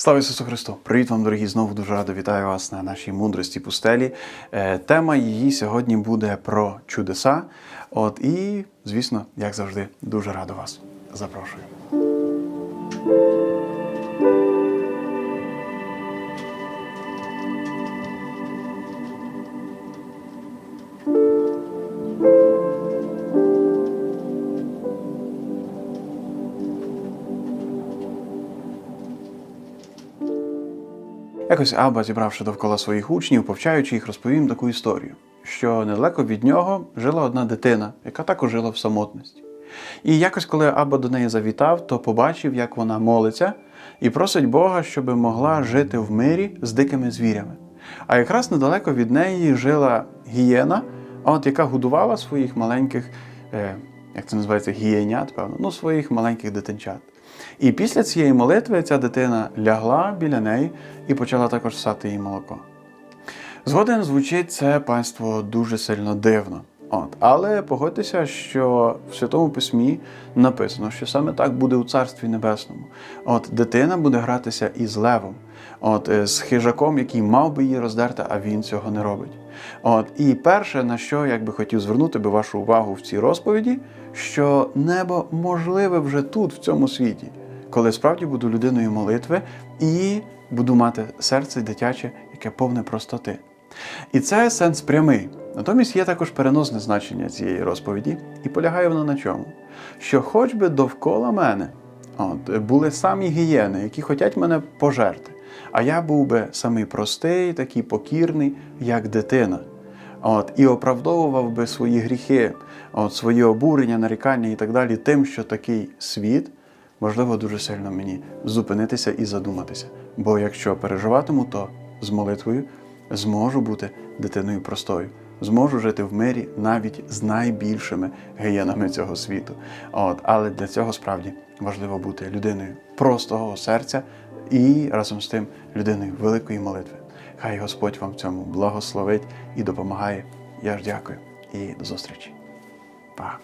Слава Ісусу Христу! Привіт вам, дорогі! Знову дуже радо вітаю вас на нашій мудрості пустелі. Е, Тема її сьогодні буде про чудеса. От і, звісно, як завжди, дуже радо вас запрошую. Якось Аба, зібравши довкола своїх учнів, повчаючи їх, розповім таку історію, що недалеко від нього жила одна дитина, яка також жила в самотності. І якось, коли Аба до неї завітав, то побачив, як вона молиться і просить Бога, щоб могла жити в мирі з дикими звірями. А якраз недалеко від неї жила гієна, от яка годувала своїх маленьких, е, як це називається, гієнят, певно, ну, своїх маленьких дитинчат. І після цієї молитви ця дитина лягла біля неї і почала також сати їй молоко. Згоден звучить це панство дуже сильно дивно. От. Але погодьтеся, що в Святому Письмі написано, що саме так буде у Царстві Небесному. От дитина буде гратися із левом, от е, з хижаком, який мав би її роздерти, а він цього не робить. От і перше, на що я би хотів звернути би вашу увагу в цій розповіді, що небо можливе вже тут, в цьому світі, коли справді буду людиною молитви і буду мати серце дитяче, яке повне простоти. І це сенс прямий. Натомість є також переносне значення цієї розповіді, і полягає воно на чому? Що хоч би довкола мене от, були самі гієни, які хочуть мене пожерти, а я був би самий простий, такий покірний, як дитина. От, і оправдовував би свої гріхи, от, свої обурення, нарікання і так далі, тим, що такий світ, можливо, дуже сильно мені зупинитися і задуматися. Бо якщо переживатиму, то з молитвою зможу бути дитиною простою, зможу жити в мирі навіть з найбільшими гієнами цього світу. От, але для цього справді важливо бути людиною простого серця і разом з тим людиною великої молитви. Хай Господь вам в цьому благословить і допомагає. Я ж дякую і до зустрічі. Па!